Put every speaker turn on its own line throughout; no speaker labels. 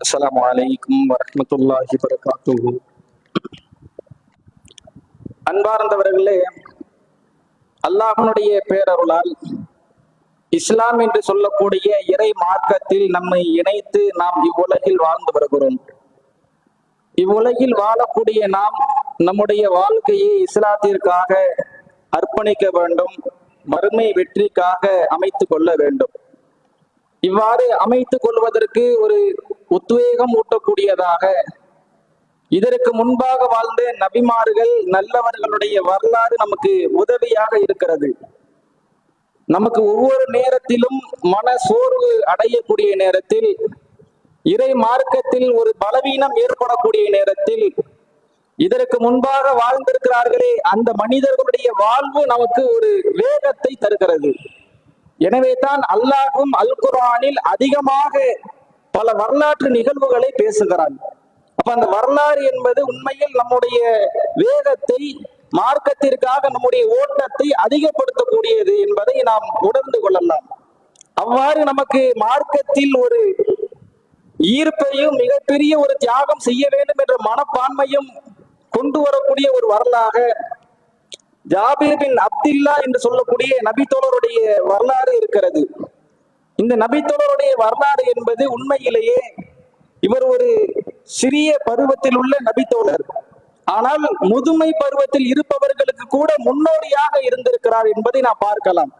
السلام عليكم ورحمة الله وبركاته அன்பார்ந்தவர்களே அல்லாஹனுடைய பேரருளால் இஸ்லாம் என்று சொல்லக்கூடிய இறை மார்க்கத்தில் நம்மை இணைத்து நாம் இவ்வுலகில் வாழ்ந்து வருகிறோம் இவ்வுலகில் வாழக்கூடிய நாம் நம்முடைய வாழ்க்கையை இஸ்லாத்திற்காக அர்ப்பணிக்க வேண்டும் மறுமை வெற்றிக்காக அமைத்துக் கொள்ள வேண்டும் இவ்வாறு அமைத்துக் கொள்வதற்கு ஒரு உத்வேகம் ஊட்டக்கூடியதாக. இதற்கு முன்பாக வாழ்ந்த நபிமார்கள் நல்லவர்களுடைய வரலாறு நமக்கு உதவியாக இருக்கிறது. நமக்கு ஒவ்வொரு நேரத்திலும் மன சோர்வு அடையக்கூடிய நேரத்தில் இறை மார்க்கத்தில் ஒரு பலவீனம் ஏற்படக்கூடிய நேரத்தில் இதற்கு முன்பாக வாழ்ந்திருக்கிறார்களே அந்த மனிதர்களுடைய வாழ்வு நமக்கு ஒரு வேகத்தை தருகிறது. எனவே தான் அல்லாஹும் அல்குர்ஆனில் அதிகமாக பல வரலாற்று நிகழ்வுகளை பேசுகிறான் அப்ப அந்த வரலாறு என்பது உண்மையில் நம்முடைய வேகத்தை மார்க்கத்திற்காக நம்முடைய ஓட்டத்தை அதிகப்படுத்தக்கூடியது என்பதை நாம் உணர்ந்து கொள்ளலாம். அவ்வாறு நமக்கு மார்க்கத்தில் ஒரு ஈர்ப்பையும் மிகப்பெரிய ஒரு தியாகம் செய்ய வேண்டும் என்ற மனப்பான்மையும் கொண்டு வரக்கூடிய ஒரு வரலாக ஜாபீர் பின் அப்துல்லா என்று சொல்லக்கூடிய நபித்தோழருடைய வரலாறு இருக்கிறது. இந்த நபித்தோழருடைய வரலாறு என்பது உண்மையிலேயே இவர் ஒரு சிறிய பருவத்தில் உள்ள நபித்தோழர். ஆனால் முதுமை பருவத்தில் இருப்பவர்களுக்கு கூட முன்னோடியாக இருந்திருக்கிறார் என்பதை நாம் பார்க்கலாம்.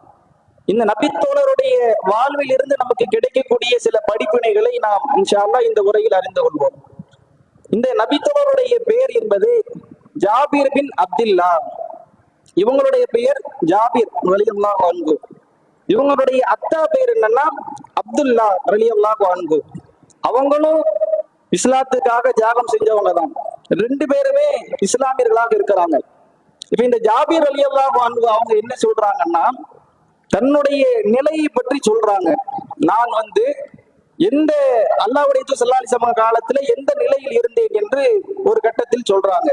இந்த நபித்தோழருடைய வாழ்வில் இருந்து நமக்கு கிடைக்கக்கூடிய சில படிப்பினைகளை நாம் இன்ஷால்லா இந்த உரையில் அறிந்து கொள்வோம். இந்த நபித்தோழருடைய பெயர் என்பது ஜாபீர் பின் அப்துல்லா. இவங்களுடைய பெயர் ஜாபீர் வலியுல்லா அன்ஹு. இவங்களுடைய அத்தா பேர் என்னன்னா அப்துல்லா ரலியல்லா அன்ஹு. அவங்களும் இஸ்லாத்துக்காக தியாகம் செஞ்சவங்க தான். ரெண்டு பேருமே இஸ்லாமியர்களாக இருக்கிறாங்க. இப்ப இந்த ஜாபீர் அலியல்லா அன்ஹு அவங்க என்ன சொல்றாங்கன்னா தன்னுடைய நிலையை பற்றி சொல்றாங்க. நான் வந்து எந்த அல்லாவுடைய சல்லாலி சம காலத்துல எந்த நிலையில் இருந்தேன் என்று ஒரு கட்டத்தில் சொல்றாங்க.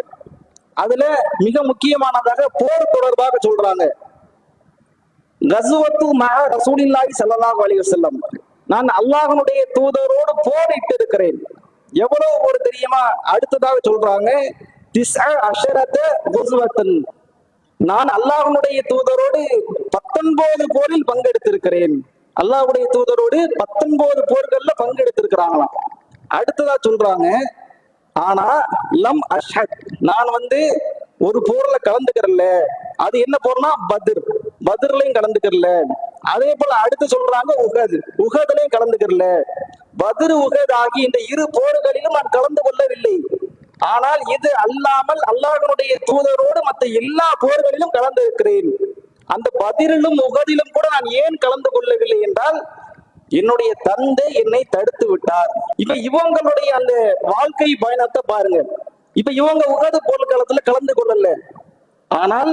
அதுல மிக முக்கியமானதாக போர் தொடர்பாக சொல்றாங்க. கசுவத்து மக ரசூலில்லாஹி செல்லலாம் அலைஹி செல்லம் நான் அல்லாஹனுடைய தூதரோடு போரிட்டு இருக்கிறேன் எவ்வளவு போர் தெரியுமா? அடுத்ததாக சொல்றாங்க திஸ்அ அஷரத நான் அல்லாஹனுடைய தூதரோடு பத்தொன்பது போரில் பங்கெடுத்திருக்கிறேன். அல்லாஹ்வுடைய தூதரோடு பத்தொன்பது போர்கள்ல பங்கெடுத்திருக்கிறாங்களாம். அடுத்ததா சொல்றாங்க ஆனா லம் அஷத் நான் வந்து ஒரு போர்ல கலந்துக்கிறல அது என்ன போர்னா? பத்ர். பதிர்லையும் கலந்துக்கிறல. அதே போல அடுத்து சொல்றாங்க உகது. உகதுலையும் கலந்துக்கிறல. பதிர் உகத் ஆகி இந்த இரு போர்களிலும் நான் கலந்து கொள்ளவில்லை. ஆனால் இது அல்லாமல் அல்லாஹனுடைய தூதரோடு மற்ற எல்லா போர்களிலும் கலந்து இருக்கிறேன் அந்த பதிரிலும் உகதிலும் கூட நான் ஏன் கலந்து கொள்ளவில்லை என்றால் என்னுடைய தந்தை என்னை தடுத்து விட்டார். இப்ப இவங்களுடைய அந்த வாழ்க்கை பயணத்தை பாருங்க. இப்ப இவங்க உகது போர்க்களத்துல கலந்து கொள்ளல. ஆனால்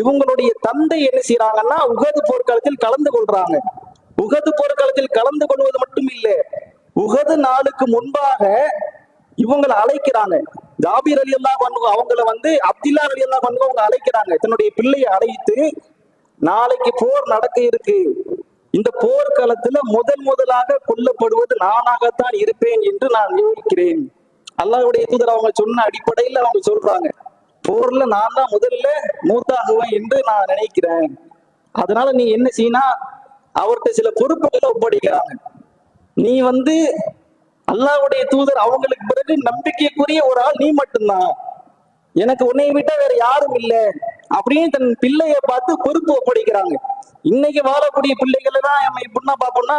இவங்களுடைய தந்தை என்ன செய்யறாங்கன்னா உகது போர்க்களத்தில் கலந்து கொள்றாங்க. உகது போர்க்களத்தில் கலந்து கொள்வது மட்டும் இல்லை உகது நாளுக்கு முன்பாக இவங்களை அழைக்கிறாங்க. ஜாபீர் அலி அல்லா அவங்கள வந்து அப்துல்லா அலி அல்லா அவங்க அழைக்கிறாங்க. தன்னுடைய பிள்ளையை அழைத்து நாளைக்கு போர் நடக்க இருக்கு. இந்த போர்க்களத்துல முதல் முதலாக கொல்லப்படுவது நானாகத்தான் இருப்பேன் என்று நான் யோசிக்கிறேன் அல்லாவுடைய தூதர் அவங்க சொன்ன அடிப்படையில் அவங்க சொல்றாங்க. போர்ல நான் தான் முதல்ல மூத்தாகுவேன் என்று நான் நினைக்கிறேன். அதனால நீ என்ன செய்யினா அவர்கிட்ட சில பொறுப்புகளை ஒப்படைக்கிறாங்க. நீ வந்து அல்லாவுடைய தூதர் அவங்களுக்கு பிறகு நம்பிக்கைக்குரிய ஒரு ஆள் நீ மட்டும்தான். எனக்கு உன்னை விட்டா வேற யாரும் இல்லை. அப்படின்னு தன் பிள்ளைய பார்த்து பொறுப்பு ஒப்படைக்கிறாங்க. இன்னைக்கு வாழக்கூடிய பிள்ளைகளை தான் நம்ம எப்படின்னா பார்ப்போம்னா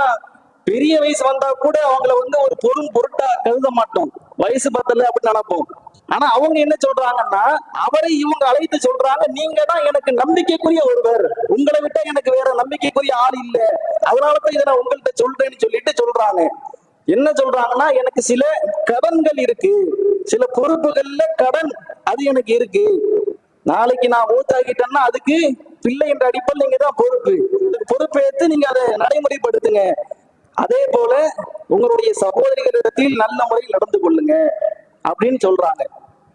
பெரிய வயசு வந்தா கூட அவங்கள வந்து ஒரு பொருள் பொருட்டா கருத மாட்டோம். வயசு பத்தல அப்படின்னு நினைப்போம். ஆனா அவங்க என்ன சொல்றாங்கன்னா அவரை இவங்க அழைத்து சொல்றாங்க நீங்க தான் எனக்கு நம்பிக்கைக்குரிய ஒருவர். உங்களை விட்டா எனக்கு வேற நம்பிக்கைக்குரிய ஆள் இல்ல. அதனாலதான் இதை நான் உங்கள்கிட்ட சொல்றேன்னு சொல்லிட்டு சொல்றாங்க. என்ன சொல்றாங்கன்னா எனக்கு சில கடன்கள் இருக்கு. சில பொறுப்புகள்ல கடன் அது எனக்கு இருக்கு. நாளைக்கு நான் மூத்தாக்கிட்டேன்னா அதுக்கு பிள்ளை என்ற அடிப்படையில் நீங்க தான் பொறுப்பு. பொறுப்பேற்று நீங்க அதை நடைமுறைப்படுத்துங்க. அதே போல உங்களுடைய சகோதரிகளிடத்தில் நல்ல முறையில் நடந்து கொள்ளுங்க அப்படின்னு சொல்றாங்க.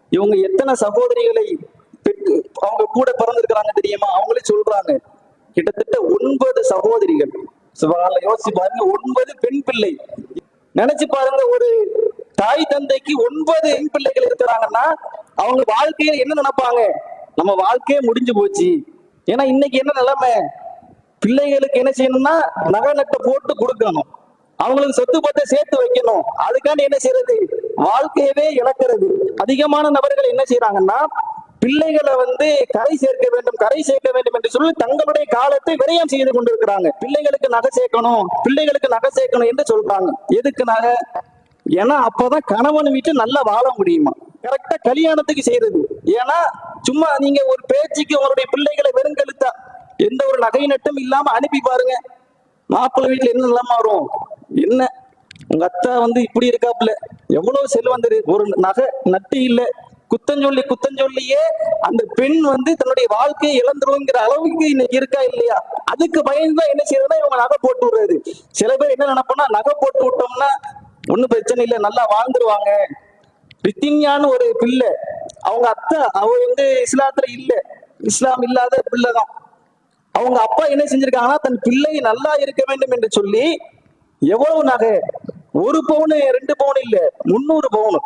இவங்க எத்தனை சகோதரிகளை பெற்று அவங்க கூட பிறந்திருக்கிறாங்க தெரியுமா? அவங்களே சொல்றாங்க. கிட்டத்தட்ட ஒன்பது சகோதரிகள். யோசிச்சு பாருங்க ஒன்பது பெண் பிள்ளை. நினைச்சு பாருங்க ஒரு தாய் தந்தைக்கு ஒன்பது பெண் பிள்ளைகள் இருக்கிறாங்கன்னா அவங்க வாழ்க்கையில என்ன நினைப்பாங்க? நம்ம வாழ்க்கையே முடிஞ்சு போச்சு. ஏன்னா இன்னைக்கு என்ன நிலைமை? பிள்ளைகளுக்கு என்ன செய்யணும்னா நகை நட்டை போட்டு கொடுக்கணும். அவங்களுக்கு சொத்து பத்தை சேர்த்து வைக்கணும். அதுக்காண்டி என்ன செய்யறது? வாழ்க்கையவே இழக்கிறது. அதிகமான நபர்கள் என்ன செய்யறாங்கன்னா பிள்ளைகளை வந்து கரை சேர்க்க வேண்டும் கரை சேர்க்க வேண்டும் என்று சொல்லி தங்களுடைய காலத்தை விரயம் செய்து கொண்டிருக்கிறாங்க. பிள்ளைகளுக்கு நகை சேர்க்கணும் பிள்ளைகளுக்கு நகை சேர்க்கணும் என்று சொல்றாங்க. எதுக்கு நகை? ஏன்னா அப்பதான் கணவன் வீட்டு நல்லா வாழ முடியுமா? கரெக்டா கல்யாணத்துக்கு செய்யறது. ஏன்னா சும்மா நீங்க ஒரு பேச்சுக்கு உங்களுடைய பிள்ளைகளை வெறுங்கெழுத்தா எந்த ஒரு நகை நட்டும் இல்லாம அனுப்பி பாருங்க. மாப்பிள்ளை வீட்டுல என்ன இல்லாம வரும்? என்ன? உங்க அத்தா வந்து இப்படி இருக்காப்புல. எவ்வளவு செல்வந்தரு ஒரு நகை நட்டு இல்ல. குத்தஞ்சொல்லி குத்தஞ்சொல்லியே அந்த பெண் வந்து தன்னுடைய வாழ்க்கையை இழந்துருங்கிற அளவுக்கு இன்னைக்கு இருக்கா இல்லையா? அதுக்கு பயந்துதான் என்ன செய்யறதுன்னா இவங்க நகை போட்டு விடுறது. சில பேர் என்ன நினைப்போம்னா நகை போட்டு விட்டோம்னா ஒண்ணும் பிரச்சனை இல்லை. நல்லா வாழ்ந்துருவாங்க. பித்தின்யான்னு ஒரு பிள்ளை. அவங்க அத்தை அவ வந்து இஸ்லாத்துல இல்லை. இஸ்லாம் இல்லாத பிள்ளை தான் அவங்க அப்பா என்ன செஞ்சிருக்காங்கன்னா தன் பிள்ளை நல்லா இருக்க வேண்டும் என்று சொல்லி எவ்வளவு நகை? ஒரு பவுனு ரெண்டு பவுன் இல்ல முன்னூறு பவுனு.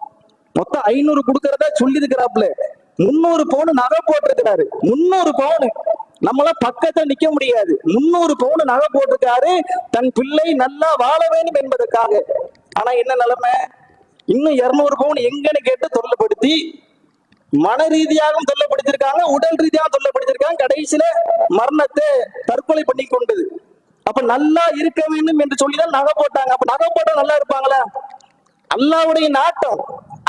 மொத்தம் ஐநூறு கொடுக்கறதா சொல்லி இருக்கிறாப்ல முன்னூறு பவுன் நகை போட்டிருக்கிறாரு. முன்னூறு பவுனு. நம்மளாம் பக்கத்துல நிக்க முடியாது. முன்னூறு பவுன் நகை போட்டிருக்காரு. தன் பிள்ளை நல்லா வாழ வேண்டும் என்பதற்காக. ஆனா என்ன நிலைமை? இன்னும் இருநூறு பவுன் எங்கன்னு கேட்டு தொல்லப்படுத்தி மன ரீதியாகவும் தொல்லப்படுத்திருக்காங்க உடல் ரீதியாகவும் தொல்லப்படுத்திருக்காங்க கடைசியில மரணத்தை தற்கொலை பண்ணி கொண்டது. அப்ப நல்லா இருக்க வேண்டும் என்று சொல்லிதான் நகை போட்டாங்க. அப்ப நகை போட்டா நல்லா இருப்பாங்களா? அல்லாவுடைய நாட்டம்.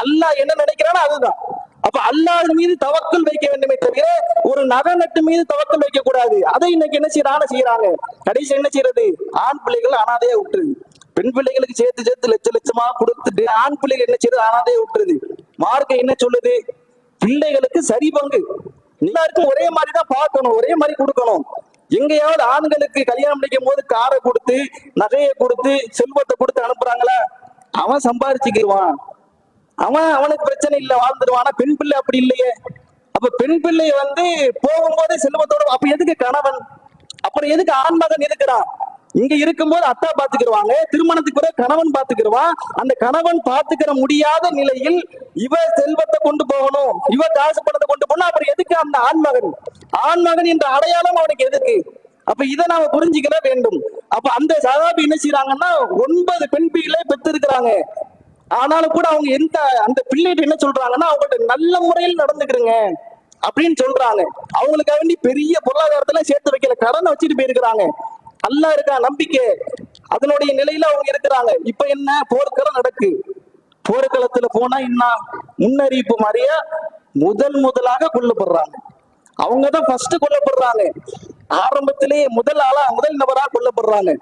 அல்லாஹ் என்ன நினைக்கிறானோ அதுதான். அப்ப அல்லாஹ் மீது தவக்கல் வைக்க வேண்டுமே தவிர ஒரு நகை நட்டு மீது தவக்கல் வைக்க கூடாது அதை இன்னைக்கு என்ன செய்யறாங்க? செய்யறாங்க. கடைசி என்ன செய்யறது? ஆண் பிள்ளைகள் அனாதையா விட்டுருது. பெண் பிள்ளைகளுக்கு சேர்த்து சேர்த்து லட்ச லட்சமா கொடுத்துட்டு ஆண் பிள்ளைகள் என்ன செய்யறது? அனாதையா விட்டுருது. மார்க்க என்ன சொல்லுது? பிள்ளைகளுக்கு சரி பங்கு. எல்லாருக்கும் ஒரே மாதிரி தான் பார்க்கணும் ஒரே மாதிரி கொடுக்கணும். எங்கேயாவது ஆண்களுக்கு கல்யாணம் முடிக்கும் போது காரை கொடுத்து நகையை கொடுத்து செல்வத்தை கொடுத்து அனுப்புறாங்களா? அவன் சம்பாரிச்சுக்கிடுவான் அவன் அவனுக்கு பிரச்சனை இல்லை வாழ்ந்துடுவான் ஆனா பெண் பிள்ளை அப்படி இல்லையே. அப்ப பெண் பிள்ளை வந்து போகும்போதே செல்வத்தோட அப்ப எதுக்கு கணவன்? அப்புறம் எதுக்கு ஆண் மகன் இருக்கிறான்? இங்க இருக்கும்போது அத்தா பாத்துக்கிடுவாங்க திருமணத்துக்கு பிறகு கணவன் பாத்துக்கிடுவான் அந்த கணவன் பாத்துக்கிற முடியாத நிலையில் இவ செல்வத்தை கொண்டு போகணும் இவ காசு பணத்தை கொண்டு போகணும். அப்புறம் எதுக்கு அந்த ஆண்மகன் ஆண்மகன் என்ற அடையாளம் அவனுக்கு எதுக்கு? அப்ப இதை நாம புரிஞ்சுக்கிற வேண்டும். அப்ப அந்த சகாபி என்ன செய்யறாங்கன்னா ஒன்பது பெண் பிள்ளை பெற்றிருக்கிறாங்க. ஆனாலும் கூட அவங்க எந்த அந்த பிள்ளைகிட்ட என்ன சொல்றாங்கன்னா அவங்கள்ட்ட நல்ல முறையில் நடந்துக்கிறங்க அப்படின்னு சொல்றாங்க. அவங்களுக்காக வேண்டி பெரிய பொருளாதாரத்துல சேர்த்து வைக்கல கடனை வச்சுட்டு போயிருக்கிறாங்க. அல்லா இருக்கா நம்பிக்கை. அதனுடைய நிலையில அவங்க இருக்கிறாங்க. இப்ப என்ன? போர்க்களம் நடக்கு. போர்க்களத்துல போனா என்ன? முன்னறிவிப்பு மாதிரிய முதல் முதலாக கொல்லப்படுறாங்க. அவங்கதான் ஃபர்ஸ்ட் கொல்லப்படுறாங்க. ஆரம்பத்திலேயே முதல் ஆளா முதல் நபரா கொல்லப்படுறாங்க.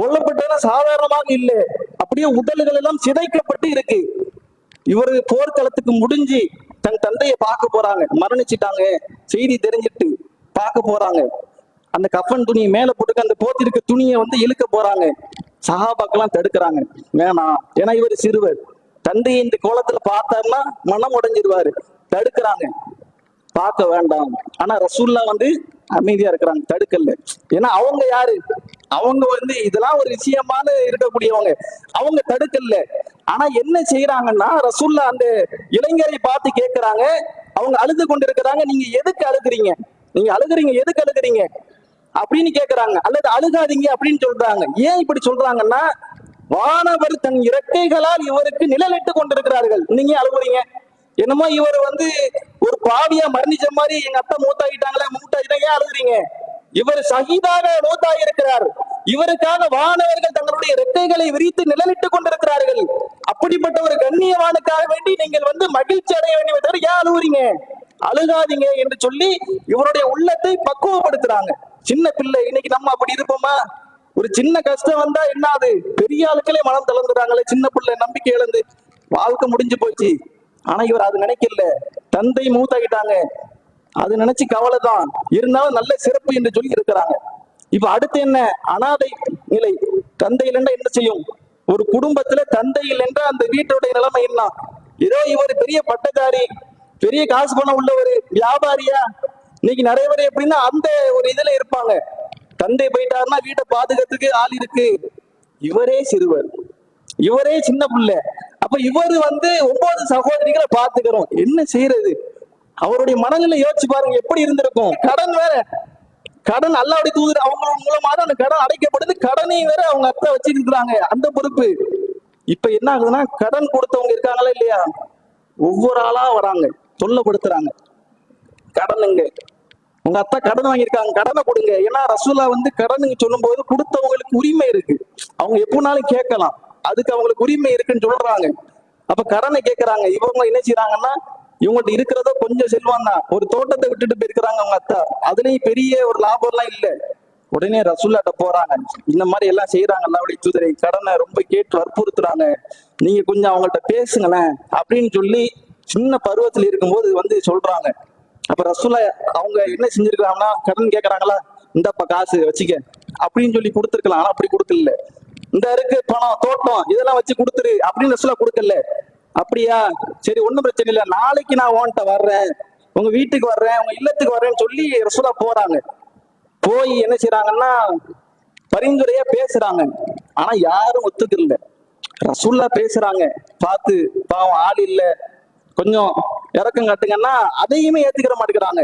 கொல்லப்பட்டதெல்லாம் சாதாரணமாக இல்லை. அப்படியே உடல்கள் எல்லாம் சிதைக்கப்பட்டு இருக்கு. இவரு போர்க்களத்துக்கு முடிஞ்சு தன் தந்தையை பார்க்க போறாங்க. மரணிச்சிட்டாங்க. செய்தி தெரிஞ்சிட்டு பார்க்க போறாங்க. அந்த கஃபன் துணியை மேல போட்டுக்க அந்த போத்திருக்க துணியை வந்து இழுக்க போறாங்க. சஹாபாக்கெல்லாம் தடுக்கிறாங்க. வேணாம் ஏன்னா இவர் சிறுவர். தந்தையை இந்த கோலத்துல பார்த்தாருன்னா மனம் உடைஞ்சிருவாரு. தடுக்கிறாங்க. பார்க்க வேண்டாம். ஆனா ரசூல்லா வந்து அமைதியா இருக்கிறாங்க. தடுக்கல. ஏன்னா அவங்க யாரு? அவங்க வந்து இதெல்லாம் ஒரு விஷயமான இருக்கக்கூடியவங்க. அவங்க தடுக்கல. ஆனா என்ன செய்யறாங்கன்னா ரசூல்லா அந்த இளைஞரை பார்த்து கேட்கிறாங்க அவங்க அழுது கொண்டு இருக்கிறாங்க நீங்க எதுக்கு அழுகுறீங்க? நீங்க அழுகுறீங்க. எதுக்கு அழுகுறீங்க? அப்படின்னு கேட்கிறாங்க அல்லது அழுகாதீங்க அப்படின்னு சொல்றாங்க. ஏன் இப்படி சொல்றாங்கன்னா வானவர் தன் இறக்கைகளால் இவருக்கு நிழலிட்டு கொண்டிருக்கிறார்கள். நீங்க அழுகுறீங்க என்னமோ இவர் வந்து ஒரு பாவியா மரணிச்ச மாதிரி எங்க அத்தை மூத்தாகிட்டாங்களே மூத்தாகிட்டா ஏன் அழுகுறீங்க இவர் சகிதாக மூத்தாகி இருக்கிறார் இவருக்காக வானவர்கள் தங்களுடைய ரெக்கைகளை விரித்து நிழலிட்டுக் கொண்டிருக்கிறார்கள். அப்படிப்பட்ட ஒரு கண்ணியவானுக்காக வேண்டி நீங்கள் வந்து மகிழ்ச்சி அடைய வேண்டிய தவிர ஏன் அழுகுறீங்க அழுகாதீங்க என்று சொல்லி இவருடைய உள்ளத்தை பக்குவப்படுத்துறாங்க. சின்ன பிள்ளை இன்னைக்கு நம்ம அப்படி இருப்போமா? ஒரு சின்ன கஷ்டம் வந்தா என்ன அது? பெரிய ஆளுக்களே மனம் தளர்ந்துறாங்களே சின்ன பிள்ளை நம்பிக்கை இழந்து. வாழ்க்கை முடிஞ்சு போச்சு. ஆனா இவர் அது நினைக்கல. தந்தை மூத்தாகிட்டாங்க அது நினைச்சு கவலை தான் இருந்தாலும் நல்ல சிறப்பு என்று சொல்லி இருக்கிறாங்க. இப்ப அடுத்து என்ன? அனாதை நிலை. தந்தை இல்லைன்னா என்ன செய்யும்? ஒரு குடும்பத்துல தந்தை இல்லைன்ற அந்த வீட்டுடைய நிலைமை என்ன? ஏதோ இவர் பெரிய பட்டதாரி பெரிய காசு பணம் உள்ள ஒரு வியாபாரியா? இன்னைக்கு நிறைய பேர் எப்படின்னா அந்த ஒரு இதுல இருப்பாங்க. தந்தை போயிட்டாருன்னா வீட்டை பாதுகாத்துக்கு ஆள் இருக்கு. இவரே சிறுவர். இவரே சின்ன பிள்ளை. அப்ப இவர் வந்து ஒன்பது சகோதரிகளை பாத்துக்கிறோம் என்ன செய்யறது? அவருடைய மனநிலை யோசிச்சு பாருங்க எப்படி இருந்திருக்கும்? கடன் வேற. கடன் அல்லாவுடைய தூதர் அவங்க மூலமா தான் அந்த கடன் அடைக்கப்படுது. கடனையும் வேற அவங்க அத்தை வச்சுட்டு இருக்கிறாங்க. அந்த பொறுப்பு. இப்ப என்ன ஆகுதுன்னா கடன் கொடுத்தவங்க இருக்காங்களா இல்லையா? ஒவ்வொரு ஆளா வராங்க. தொல்லப்படுத்துறாங்க. கடனுங்க. உங்க அத்தா கடன் வாங்கியிருக்காங்க. கடனை கொடுங்க. ஏன்னா ரசூலா வந்து கடனுங்க சொல்லும்போது கொடுத்தவங்களுக்கு உரிமை இருக்கு. அவங்க எப்போனாலும் கேட்கலாம். அதுக்கு அவங்களுக்கு உரிமை இருக்குன்னு சொல்றாங்க. அப்ப கடனை கேட்கறாங்க. இவங்க என்ன செய்யறாங்கன்னா இவங்கள்ட்ட இருக்கிறதோ கொஞ்சம் செல்வம் தான். ஒரு தோட்டத்தை விட்டுட்டு போயிருக்கிறாங்க அவங்க அத்தா. அதுலயும் பெரிய ஒரு லாபம் எல்லாம் இல்ல. உடனே ரசூல்லாட்ட போறாங்க. இந்த மாதிரி எல்லாம் செய்யறாங்க அல்லாவுடைய தூதரை. கடனை ரொம்ப கேட்டு வற்புறுத்துறாங்க. நீங்க கொஞ்சம் அவங்கள்ட்ட பேசுங்களேன் அப்படின்னு சொல்லி சின்ன பருவத்துல இருக்கும்போது வந்து சொல்றாங்க. அப்ப ரசூலா அவங்க என்ன செஞ்சிருக்காங்கன்னா கடன் கேக்குறாங்களா இந்தப்பா காசு வச்சுக்க. அப்படின்னு சொல்லி கொடுத்துருக்கலாம். ஆனா அப்படி கொடுக்கல. இந்த இருக்கு பணம் தோட்டம் இதெல்லாம் வச்சு கொடுத்துரு அப்படின்னு ரசூலா கொடுக்கல. அப்படியா? சரி ஒண்ணும் பிரச்சனை இல்லை. நாளைக்கு நான் ஓன்ட்ட வர்றேன். உங்க வீட்டுக்கு வர்றேன். உங்க இல்லத்துக்கு வர்றேன்னு சொல்லி ரசூலா போறாங்க. போய் என்ன செய்யறாங்கன்னா பரிந்துரையா பேசுறாங்க. ஆனா யாரும் ஒத்துக்கல. ரசூல்லா பேசுறாங்க. பார்த்து பாவம் ஆள் இல்லை. கொஞ்சம் இறக்கம் காட்டுங்கன்னா அதையுமே ஏத்துக்கிற மாட்டேங்கிறாங்க.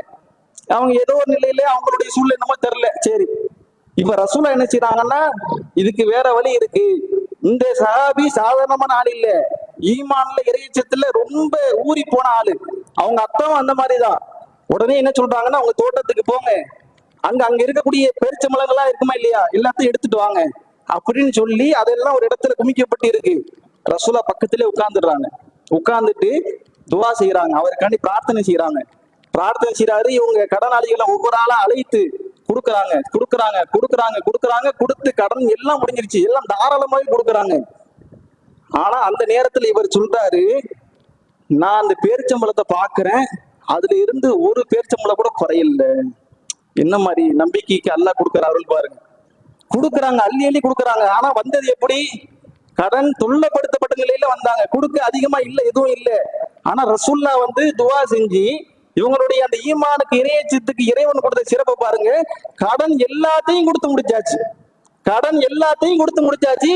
அவங்க ஏதோ ஒரு நிலையில அவங்களுடைய சூழ்நிலை என்னமோ தெரியல. சரி. இப்ப ரசூலா என்ன செய்யறாங்கன்னா இதுக்கு வேற வழி இருக்கு. இந்த சஹாபி சாதாரணமான ஆள் இல்ல. ஈமான்ல இறைச்சத்துல ரொம்ப ஊறி போன ஆளு. அவங்க அத்தாவும் அந்த மாதிரிதான். உடனே என்ன சொல்றாங்கன்னா அவங்க தோட்டத்துக்கு போங்க. அங்க அங்க இருக்கக்கூடிய பேரிச்சம்பழங்கள்லாம் இருக்குமா இல்லையா? எல்லாத்தையும் எடுத்துட்டு வாங்க. அப்படின்னு சொல்லி அதெல்லாம் ஒரு இடத்துல குமிக்கப்பட்டு இருக்கு. ரசூலா பக்கத்திலே உட்கார்ந்துடுறாங்க. உட்கார்ந்துட்டு துவா செய்கிறாங்க அவருக்காண்டி பிரார்த்தனை செய்கிறாங்க பிரார்த்தனை செய்கிறாரு இவங்க கடனாளிகளை ஒவ்வொரு ஆளா அழைத்து கொடுக்குறாங்க. கொடுக்குறாங்க. கொடுக்குறாங்க. கொடுக்குறாங்க. கொடுத்து கடன் எல்லாம் முடிஞ்சிருச்சு. எல்லாம் தாராளமாவே கொடுக்குறாங்க. ஆனா அந்த நேரத்துல இவர் சொல்றாரு நான் அந்த பேரிச்சம்பளத்தை பாக்குறேன். அதுல இருந்து ஒரு பேரிச்சம்பளம் கூட குறையல. என்ன மாதிரி நம்பிக்கைக்கு அல்லா கொடுக்குற அருள் பாருங்க. கொடுக்குறாங்க. அள்ளி அள்ளி கொடுக்குறாங்க. ஆனா வந்தது எப்படி? கடன் தொல்லப்படுத்தப்பட்ட நிலையில வந்தாங்க. கொடுக்க அதிகமா இல்லை எதுவும் இல்லை. ஆனா ரசுல்லா வந்து துவா செஞ்சு இவங்களுடைய அந்த ஈமானுக்கு இறையச்சத்துக்கு இறைவன் கொடுத்த சிறப்பை பாருங்க. கடன் எல்லாத்தையும் கொடுத்து முடிச்சாச்சு. கடன் எல்லாத்தையும் கொடுத்து முடிச்சாச்சு.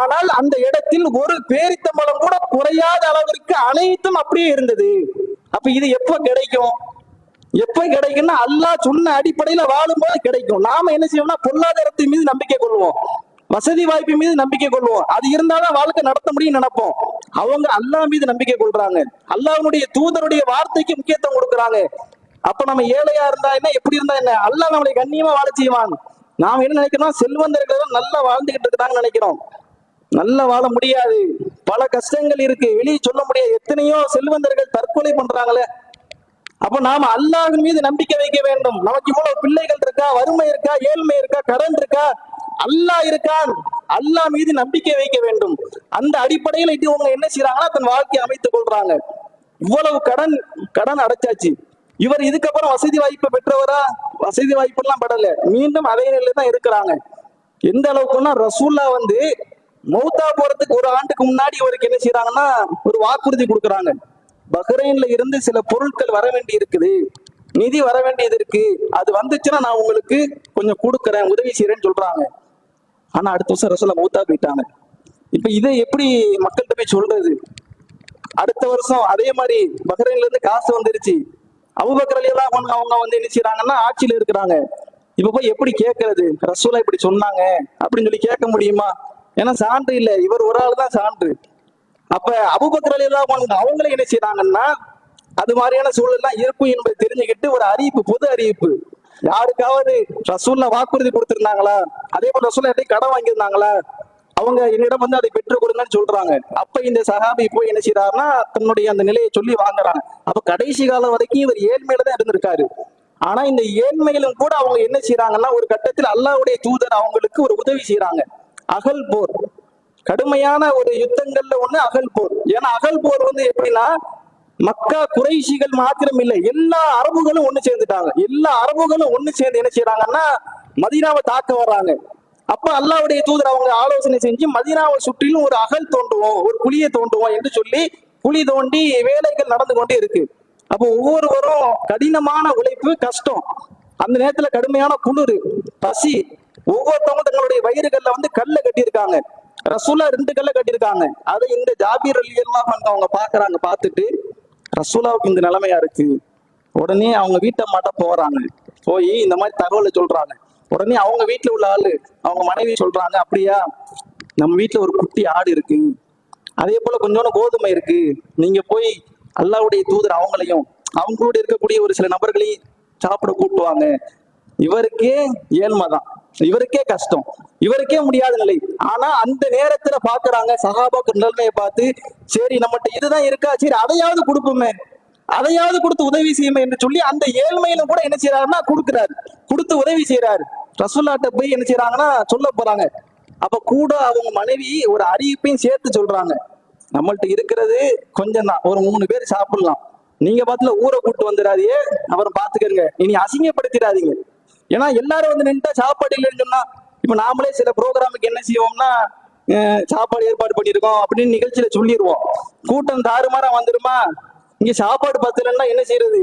ஆனால் அந்த இடத்தில் ஒரு பேரித்தம்பளம் கூட குறையாத அளவிற்கு அனைத்தும் அப்படியே இருந்தது. அப்ப இது எப்ப கிடைக்கும்? எப்ப கிடைக்கும்னா அல்லாஹ் சொன்ன அடிப்படையில வாழும்போது கிடைக்கும். நாம என்ன செய்வோம்னா பொருளாதாரத்தின் மீது நம்பிக்கை கொள்வோம். வசதி வாய்ப்பு மீது நம்பிக்கை கொள்வோம். அது இருந்தாதான் வாழ்க்கை நடத்த முடியும் நினைப்போம். அவங்க அல்லாஹ் மீது நம்பிக்கை கொள்றாங்க. அல்லாவுடைய தூதருடைய வார்த்தைக்கு முக்கியத்துவம் கொடுக்குறாங்க. அப்ப நம்ம ஏழையா இருந்தா என்ன எப்படி இருந்தா என்ன? அல்லாஹ் நம்மளை கண்ணியமா வாழ செய்வான். நாம் என்ன நினைக்கிறோம்? செல்வந்தர்கள் தான் நல்லா வாழ்ந்துகிட்டு இருக்கிறாங்கன்னு நினைக்கிறோம். நல்லா வாழ முடியாது. பல கஷ்டங்கள் இருக்கு. வெளியே சொல்ல முடியாது. எத்தனையோ செல்வந்தர்கள் தற்கொலை பண்றாங்களே. அப்ப நாம அல்லாஹின் மீது நம்பிக்கை வைக்க வேண்டும். நமக்கு இவ்வளவு பிள்ளைகள் இருக்கா? வறுமை இருக்கா? ஏழ்மை இருக்கா? கடன் இருக்கா? அல்லாஹ் இருக்கான். அல்லாஹ் மீது நம்பிக்கை வைக்க வேண்டும். அந்த அடிப்படையில் இது இவங்க என்ன செய்யறாங்கன்னா தன் வாழ்க்கையை அமைத்துக் கொள்றாங்க. இவ்வளவு கடன் கடன் அடைச்சாச்சு. இவர் இதுக்கப்புறம் வசதி வாய்ப்பு பெற்றவரா? வசதி வாய்ப்பு எல்லாம் படல. மீண்டும் அதே நிலையில தான் இருக்கிறாங்க. எந்த அளவுக்குன்னா ரசூல்லா வந்து மௌத்தா போறதுக்கு ஒரு ஆண்டுக்கு முன்னாடி இவருக்கு என்ன செய்யறாங்கன்னா ஒரு வாக்குறுதி கொடுக்குறாங்க. பஹ்ரைன்ல இருந்து சில பொருட்கள் வர வேண்டி இருக்குது. நிதி வர வேண்டியது இருக்கு. அது வந்துச்சுன்னா நான் உங்களுக்கு கொஞ்சம் கொடுக்குறேன் உதவி செய்யறேன்னு சொல்றாங்க. ஆனா அடுத்த வருஷம் ரசூலா மௌத்தா போயிட்டாங்க. இப்ப இதை எப்படி மக்கள்கிட்ட போய் சொல்றது? அடுத்த வருஷம் அதே மாதிரி பஹ்ரைன்ல இருந்து காசு வந்துருச்சு. அபுபக்கர் அலி அவங்க வந்து என்ன செய்யறாங்கன்னா ஆட்சியில இருக்கிறாங்க. இப்ப போய் எப்படி கேட்கறது? ரசூலா இப்படி சொன்னாங்க. அப்படின்னு சொல்லி கேட்க முடியுமா? ஏன்னா சான்று இல்ல. இவர் ஒரு ஆள் தான் சான்று. அப்ப அபுபக்கர் அலி அவங்களே என்ன செய்யறாங்கன்னா அது மாதிரியான சூழல்லாம் இருக்கும் என்பதை தெரிஞ்சுக்கிட்டு ஒரு அறிவிப்பு பொது அறிவிப்பு. யாருக்காவது ரசூல்ல வாக்குறுதி கொடுத்திருந்தாங்களா? அதே போல ரசூல் எப்படி கடன் வாங்கியிருந்தாங்களா? அவங்க என்னிடம் வந்து அதை பெற்றுக் கொடுங்கன்னு சொல்றாங்க. அப்ப இந்த சஹாபி போய் என்ன செய்யறாருன்னா தன்னுடைய அந்த நிலையை சொல்லி வாங்குறாங்க அப்ப கடைசி காலம் வரைக்கும் இவர் ஏழ்மையில தான் இருந்திருக்காரு. ஆனா இந்த ஏழ்மையிலும் கூட அவங்க என்ன செய்யறாங்கன்னா ஒரு கட்டத்தில் அல்லாவுடைய தூதர் அவங்களுக்கு ஒரு உதவி செய்யறாங்க அகல் போர். கடுமையான ஒரு யுத்தங்கள்ல ஒண்ணு அகல் போர். ஏன்னா அகல் போர் வந்து எப்படின்னா மக்கா குறைஷிகள் மாத்திரம் இல்லை எல்லா அரபுகளும் ஒண்ணு சேர்ந்துட்டாங்க. எல்லா அரபுகளும் ஒண்ணு சேர்ந்து என்ன செய்யறாங்கன்னா மதீனாவை தாக்க வர்றாங்க. அப்ப அல்லாவுடைய தூதர் அவங்க ஆலோசனை செஞ்சு மதீனாவை சுற்றிலும் ஒரு அகல் தோண்டுவோம் ஒரு குழியை தோண்டுவோம் என்று சொல்லி குழி தோண்டி வேலைகள் நடந்து கொண்டே இருக்கு. அப்போ ஒவ்வொருவரும் கடினமான உழைப்பு கஷ்டம். அந்த நேரத்துல கடுமையான குளிர் பசி. ஒவ்வொருத்தவங்க தங்களுடைய வயிறுகள்ல வந்து கல்லை கட்டியிருக்காங்க. ரசூலா ரெண்டு கல்ல கட்டியிருக்காங்க. அதை இந்த ஜாபீர் அலி எல்லாம் அவங்க பாக்குறாங்க பார்த்துட்டு ரசூலாவுக்கு இந்த நிலைமையா இருக்கு. உடனே அவங்க வீட்டை மாட்ட போறாங்க. போய் இந்த மாதிரி தகவலை சொல்றாங்க. உடனே அவங்க வீட்டுல உள்ள ஆளு அவங்க மனைவி சொல்றாங்க அப்படியா? நம்ம வீட்டுல ஒரு குட்டி ஆடு இருக்கு. அதே போல கொஞ்சோண்டு கோதுமை இருக்கு. நீங்க போய் அல்லாவுடைய தூதர் அவங்களையும் அவங்களோட இருக்கக்கூடிய ஒரு சில நபர்களையும் சாப்பிட கூட்டுவாங்க இவருக்கே ஏழ்மை தான் இவருக்கே கஷ்டம். இவருக்கே முடியாத நிலை. ஆனா அந்த நேரத்துல பாக்குறாங்க சகாபாக்கு நிலைமையை பார்த்து சரி நம்மகிட்ட இதுதான் இருக்கா? சரி அதையாவது கொடுப்போமே. அதையாவது கொடுத்து உதவி செய்யுமே என்று சொல்லி அந்த ஏழ்மையில கூட என்ன செய்யறாருன்னா கொடுக்குறாரு. கொடுத்து உதவி செய்யறாரு ரசுல்லாட்ட போய் என்ன செய்யறாங்கன்னா சொல்ல போறாங்க. அப்ப கூட அவங்க மனைவி ஒரு அறிவிப்பையும் சேர்த்து சொல்றாங்க. நம்மள்ட்ட இருக்கிறது கொஞ்சம் தான். ஒரு மூணு பேர் சாப்பிடலாம். நீங்க பாத்துல ஊரை கூட்டு வந்துடாதே அவரை பாத்துக்கிறங்க இனி அசிங்கப்படுத்திடாதீங்க. ஏன்னா எல்லாரும் வந்து நின்றுட்டா சாப்பாடு இல்லைன்னு சொன்னா இப்ப நாமளே சில ப்ரோக்ராமுக்கு என்ன செய்வோம்னா சாப்பாடு ஏற்பாடு பண்ணியிருக்கோம் அப்படின்னு நிகழ்ச்சியில சொல்லிடுவோம் கூட்டம் தாறுமாறா வந்துருமா? இங்க சாப்பாடு பத்தலன்னா என்ன செய்யறது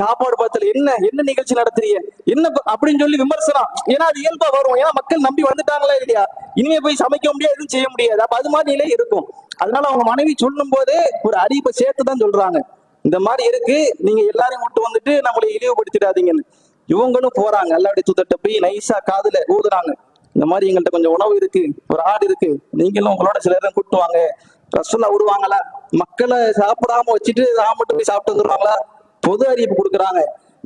சாப்பாடு பத்தல என்ன என்ன நிகழ்ச்சி நடத்துறீங்க? என்ன அப்படின்னு சொல்லி விமர்சனம். ஏன்னா அது இயல்பா வரும். ஏன்னா மக்கள் நம்பி வந்துட்டாங்களா இல்லையா? இனிமே போய் சமைக்க முடியாது எதுவும் செய்ய முடியாது. அப்ப அது மாதிரி இருக்கும். அதனால அவங்க மனைவி சொல்லும் போதே ஒரு அறிவிப்பை சேர்த்து தான் சொல்றாங்க. இந்த மாதிரி இருக்கு. நீங்க எல்லாரையும் விட்டு வந்துட்டு நம்மளை இழிவுபடுத்திடாதீங்கன்னு. இவங்களும் போறாங்க. அல்லாடி தூதர்கிட்ட போய் நைஸா காதுல ஊதுறாங்க. இந்த மாதிரி எங்கள்கிட்ட கொஞ்சம் உணவு இருக்கு ஒரு ஆடு இருக்கு. நீங்களும் உங்களோட சில நேரம் கூட்டு வாங்க. ரசூல்லா விடுவாங்களா மக்களை சாப்பிடாம வச்சுட்டு நான் மட்டும் போய் சாப்பிட்டு வந்துருவாங்களா? பொது அறிவிப்பு கொடுக்குறாங்க.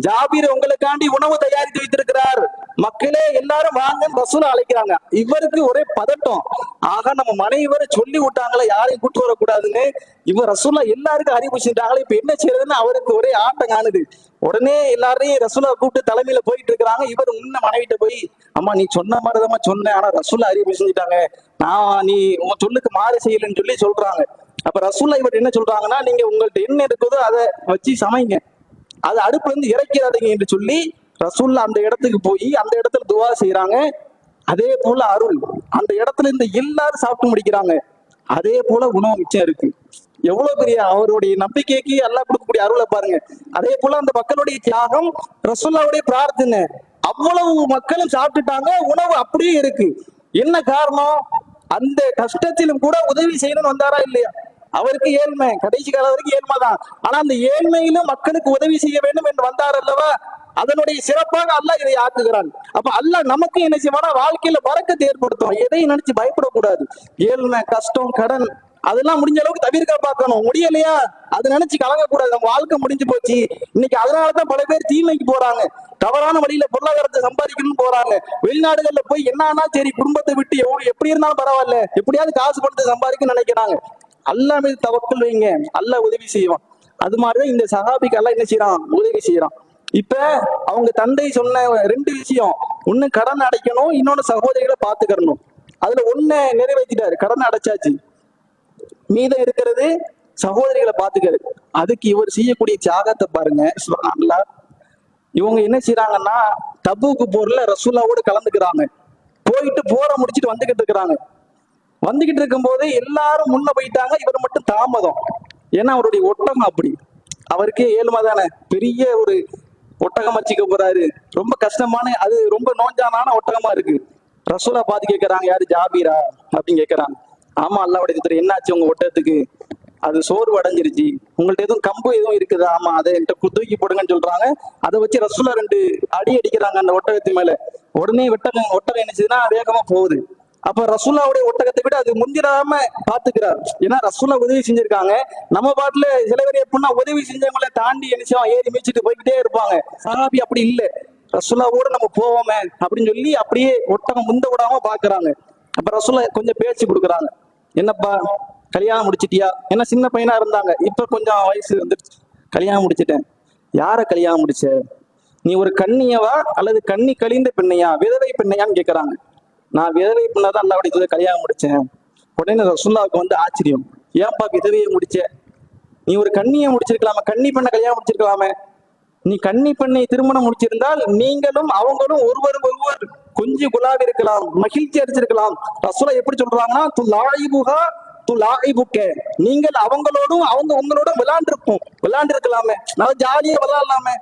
ஜாபீர் உங்களுக்காண்டி உணவு தயாரித்து வைத்திருக்கிறார். மக்களே எல்லாரும் வாங்கன்னு ரசூலா அழைக்கிறாங்க. இவருக்கு ஒரே பதட்டம். ஆக நம்ம மனைவரை சொல்லி விட்டாங்களே யாரையும் கூட்டு வரக்கூடாதுன்னு? இவர் ரசூலா எல்லாருக்கும் அறிவிச்சுட்டாங்களே இப்ப என்ன செய்யறதுன்னு அவருக்கு ஒரே ஆட்டம் காணுது. உடனே எல்லாரையும் ரசூலா கூப்பிட்டு தலைமையில போயிட்டு இருக்கிறாங்க. இவர் முன்ன மனைவிட்ட போய் அம்மா நீ சொன்ன மாதிரிதான் சொன்னேன். ஆனா ரசூலா அறிவு செஞ்சுட்டாங்க. நான் நீ உன் சொல்லுக்கு மாறு செய்யலன்னு சொல்லி சொல்றாங்க. அப்ப ரசூலா இவர் என்ன சொல்றாங்கன்னா நீங்க உங்கள்ட்ட என்ன இருக்குதோ அதை வச்சு சமைங்க. அது அடுப்புல இருந்து இறக்கிறாதீங்க என்று சொல்லி ரசூல்லா அந்த இடத்துக்கு போய் அந்த இடத்துல துவா செய்யறாங்க அதே போல அருள் அந்த இடத்துல இருந்து எல்லாரும் சாப்பிட்டு முடிக்கிறாங்க. அதே போல உணவு மிச்சம் இருக்கு. எவ்வளவு பெரிய அவருடைய நம்பிக்கைக்கு எல்லாம் கொடுக்கக்கூடிய அருளை பாருங்க. அதே போல அந்த மக்களுடைய தியாகம் ரசூல்லாவுடைய பிரார்த்தனை அவ்வளவு மக்களும் சாப்பிட்டுட்டாங்க உணவு அப்படியே இருக்கு. என்ன காரணம்? அந்த கஷ்டத்திலும் கூட உதவி செய்யணும்னு வந்தாரா இல்லையா? அவருக்கு ஏழ்மை. கடைசி காலம் வரைக்கும் ஏழ்மை தான். ஆனா அந்த ஏழ்மையிலும் மக்களுக்கு உதவி செய்ய வேண்டும் என்று வந்தார் அல்லவா? அதனுடைய சிறப்பாக அல்லாஹ் இதை ஆக்குகிறான். அப்ப அல்லாஹ் நமக்கு என்ன செய்வானா வாழ்க்கையில வரக்கத்தை ஏற்படுத்தும் எதையும் நினைச்சு பயப்படக்கூடாது. ஏழ்மை கஷ்டம் கடன் அதெல்லாம் முடிஞ்ச அளவுக்கு தவிர்க்க பார்க்கணும். முடியலையா? அதை நினைச்சு கலங்கக்கூடாது. நம்ம வாழ்க்கை முடிஞ்சு போச்சு. இன்னைக்கு அதனாலதான் பல பேர் தீமைக்கு போறாங்க. தவறான வழியில பொருளாதாரத்தை சம்பாதிக்கணும்னு போறாங்க. வெளிநாடுகள்ல போய் என்னன்னா சரி குடும்பத்தை விட்டு எவ்வளவு எப்படி இருந்தாலும் பரவாயில்ல. எப்படியாவது காசு பணத்தை சம்பாதிக்கணும்னு நினைக்கிறாங்க. அல்லா மீது தவக்கல் வைங்க. அல்லா உதவி செய்வான். அது மாதிரிதான் இந்த சகாபிக்கு எல்லாம் என்ன செய்யறான்? உதவி செய்யறான். இப்ப அவங்க தந்தை சொன்ன ரெண்டு விஷயம். ஒண்ணு கடன் அடைக்கணும் இன்னொன்னு சகோதரிகளை பாத்துக்கறணும் அதுல ஒண்ணு நிறைவேற்றிட்டாரு கடன் அடைச்சாச்சு. மீதம் இருக்கிறது சகோதரிகளை பாத்துக்கிறது அதுக்கு இவர் செய்யக்கூடிய தியாகத்தை பாருங்க. நல்லா இவங்க என்ன செய்யறாங்கன்னா தபூக்கு போர்ல ரசூல்லாவோடு கலந்துக்கிறாங்க. போயிட்டு போற முடிச்சிட்டு வந்துகிட்டு இருக்கிறாங்க. வந்துகிட்டு இருக்கும்போது எல்லாரும் முன்ன போயிட்டாங்க. இவர் மட்டும் தாமதம். ஏன்னா அவருடைய ஒட்டகம் அப்படி. அவருக்கே ஏழ்மை தானே பெரிய ஒரு ஒட்டகம் வச்சுக்க போறாரு. ரொம்ப கஷ்டமான அது ரொம்ப நோஞ்சானான ஒட்டகமா இருக்கு. ரசூலா பாத்து கேட்கறாங்க யாரு ஜாபீரா? அப்படின்னு கேட்கறாங்க ஆமா அல்லாவுடைய சித்திரம் என்னாச்சு உங்க ஒட்டகத்துக்கு? அது சோர்வு அடைஞ்சிருச்சு. உங்கள்ட்ட எதுவும் கம்பு எதுவும் இருக்குதா? ஆமா அதை என்கிட்ட தூக்கி போடுங்கன்னு சொல்றாங்க. அதை வச்சு ரசூலா ரெண்டு அடி அடிக்கிறாங்க அந்த ஒட்டகத்து மேல. உடனே வெட்டகம் ஒட்டகம் என்னச்சுன்னா வேகமா போகுது. அப்ப ரசூல்லாவுடைய ஒட்டகத்தை விட அது முந்திராம பாத்துக்கிறார் ஏன்னா ரசூல்லா உதவி செஞ்சிருக்காங்க. நம்ம பாட்டுல சில பேர் எப்படின்னா உதவி செஞ்சவங்கள தாண்டி என்ன ஏறி மீச்சிட்டு போய்கிட்டே இருப்பாங்க. சஹாபி அப்படி இல்லை. ரசூல்லாவோட நம்ம போவோமே அப்படின்னு சொல்லி அப்படியே ஒட்டகம் முந்த விடாம பாக்குறாங்க அப்ப ரசூல்லா கொஞ்சம் பேச்சு கொடுக்குறாங்க. என்னப்பா கல்யாணம் முடிச்சிட்டியா? ஏன்னா சின்ன பையனா இருந்தாங்க. இப்ப கொஞ்சம் வயசு வந்துருச்சு. கல்யாணம் முடிச்சிட்டேன். யார கல்யாணம் முடிச்ச? நீ ஒரு கண்ணியவா அல்லது கண்ணி கழிந்த பெண்ணையா? விதவை பெண்ணையான்னு கேக்குறாங்க. நான் விதவை பண்ணாதான் அல்லாவுடைய தூதர் கல்யாணம் முடிச்சேன். உடனே ரசுல்லாவுக்கு வந்து ஆச்சரியம். ஏன்பா விதவையை முடிச்ச? நீ ஒரு கண்ணியை முடிச்சிருக்கலாமே கன்னி பெண்ணை கல்யாணம் முடிச்சிருக்கலாமே. நீ கன்னி பெண்ணை திருமணம் முடிச்சிருந்தால் நீங்களும் அவங்களும் ஒருவர் ஒருவர் கொஞ்சம் குலாவி இருக்கலாம் மகிழ்ச்சி அடிச்சிருக்கலாம் ரசூலா எப்படி சொல்றாங்கன்னா து லாயிபுகா து லாயிபுக்கே நீங்கள் அவங்களோடும் அவங்க உங்களோடும் விளையாண்டுருப்போம் விளையாண்டு இருக்கலாமே நல்லா ஜாலியா விளையாடலாமே.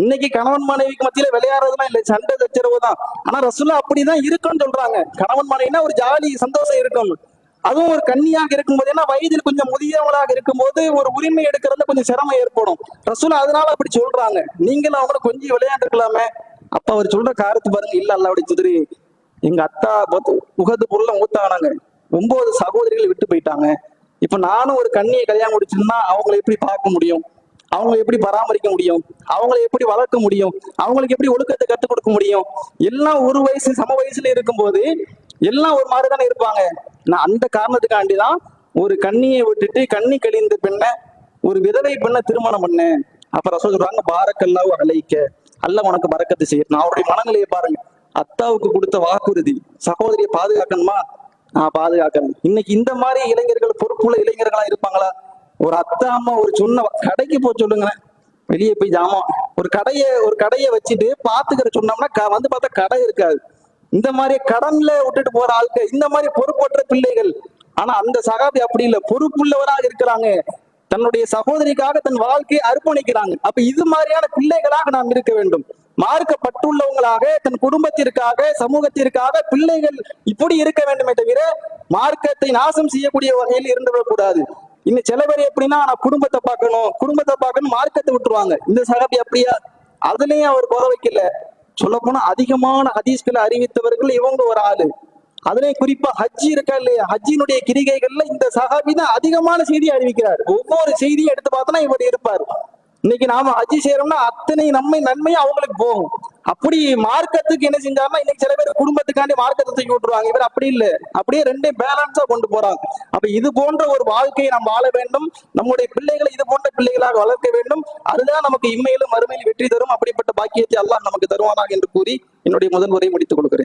இன்னைக்கு கணவன் மனைவிக்கு மத்தியில விளையாடுறதுலாம் இல்லை சண்டை சச்சரவு தான். ஆனா ரசுல்லா அப்படிதான் இருக்கும்னு சொல்றாங்க. கணவன் மனைவினா ஒரு ஜாலி சந்தோஷம் இருக்கும். அதுவும் ஒரு கன்னியாக இருக்கும்போது ஏன்னா வயதில் கொஞ்சம் முதியவங்களாக இருக்கும்போது ஒரு உரிமை எடுக்கிறதுல கொஞ்சம் சிரமம் ஏற்படும். ரசூலா அதனால அப்படி சொல்றாங்க. நீங்களும் அவங்கள கொஞ்சம் விளையாண்டுருக்கலாமே. அப்ப அவர் சொல்ற காரத்து பாருங்க. இல்ல அல்ல அப்படி சுதிரி எங்க அத்தா பத்து- உகது பொருளை மூத்தானாங்க. ஒன்பது சகோதரிகள் விட்டு போயிட்டாங்க. இப்ப நானும் ஒரு கண்ணியை கல்யாணம் முடிச்சிருந்தா அவங்களை எப்படி பார்க்க முடியும்? அவங்க எப்படி பராமரிக்க முடியும்? அவங்களை எப்படி வளர்க்க முடியும்? அவங்களுக்கு எப்படி ஒழுக்கத்தை கற்றுக் கொடுக்க முடியும்? எல்லாம் ஒரு வயசு சம வயசுல இருக்கும்போது எல்லாம் ஒரு மாதிரி தானே இருப்பாங்க. நான் அந்த காரணத்துக்காண்டி தான் ஒரு கண்ணியை விட்டுட்டு கண்ணி கழிந்த பெண்ணை ஒரு விதவை பெண்ணை திருமணம் பண்ணேன். அப்புறம் சொல்றாங்க பாரக்கல்லாவும் அழைக்க அல்ல உனக்கு பறக்கத்து செய்யணும் அவருடைய மனநிலையை பாருங்க. அத்தாவுக்கு கொடுத்த வாக்குறுதி சகோதரியை பாதுகாக்கணுமா? நான் பாதுகாக்கிறேன் இன்னைக்கு இந்த மாதிரி இளைஞர்கள் பொறுப்புள்ள இளைஞர்களா இருப்பாங்களா? ஒரு அத்தா அம்மா ஒரு சொன்ன கடைக்கு போக சொல்லுங்க வெளியே போய் ஜாமான் ஒரு கடைய ஒரு கடையை வச்சுட்டு பாத்துக்கிற சொன்னோம்னா வந்து பார்த்தா கடை இருக்காது. இந்த மாதிரி கடன்ல விட்டுட்டு போற ஆளுக்கு இந்த மாதிரி பொறுப்பற்ற பிள்ளைகள். ஆனா அந்த சகாபி அப்படி இல்லை. பொறுப்புள்ளவராக இருக்கிறாங்க. தன்னுடைய சகோதரிக்காக தன் வாழ்க்கையை அர்ப்பணிக்கிறாங்க. அப்ப இது மாதிரியான பிள்ளைகளாக நாம் இருக்க வேண்டும். மார்க்கப்பட்டுள்ளவங்களாக தன் குடும்பத்திற்காக சமூகத்திற்காக பிள்ளைகள் இப்படி இருக்க வேண்டுமே தவிர மார்க்கத்தை நாசம் செய்யக்கூடிய வகையில் இருந்துவிடக் கூடாது இன்னும் சில பேர் எப்படின்னா நான் குடும்பத்தை பார்க்கணும் குடும்பத்தை பார்க்கணும் மார்க்கத்தை விட்டுருவாங்க. இந்த சகாபி அப்படியா? அதுலயும் அவர் குறை வைக்கல. சொல்ல போனா அதிகமான ஹதீஸ்களை அறிவித்தவர்கள் இவங்க ஒரு ஆளு. அதுலயும் குறிப்பா ஹஜ்ஜி இருக்கா இல்லையா? ஹஜ்ஜினுடைய கிரிகைகள்ல இந்த சஹாபி தான் அதிகமான செய்தியை அறிவிக்கிறார். ஒவ்வொரு செய்தியும் எடுத்து பார்த்தோன்னா இவர் இருப்பார். இன்னைக்கு நாம ஹஜ்ஜி செய்யறோம்னா அத்தனை நன்மை நன்மையும் அவங்களுக்கு போகும். அப்படி மார்க்கத்துக்கு என்ன செஞ்சாம இன்னைக்கு சில பேர் குடும்பத்துக்காண்டி மார்க்கத்தை தூக்கி விட்டுருவாங்க. இவர் அப்படி இல்ல. அப்படியே ரெண்டே பேலன்ஸா கொண்டு போறாங்க. அப்ப இது போன்ற ஒரு வாழ்க்கையை நாம் வாழ வேண்டும். நம்முடைய பிள்ளைகளை இது போன்ற பிள்ளைகளாக வளர்க்க வேண்டும். அதுதான் நமக்கு இம்மையிலும் மறுமையில் வெற்றி தரும். அப்படிப்பட்ட பாக்கியத்தை அல்லாஹ் நமக்கு தருவானாக என்று கூறி என்னுடைய முதல் உரையை முடித்துக் கொள்கிறேன்.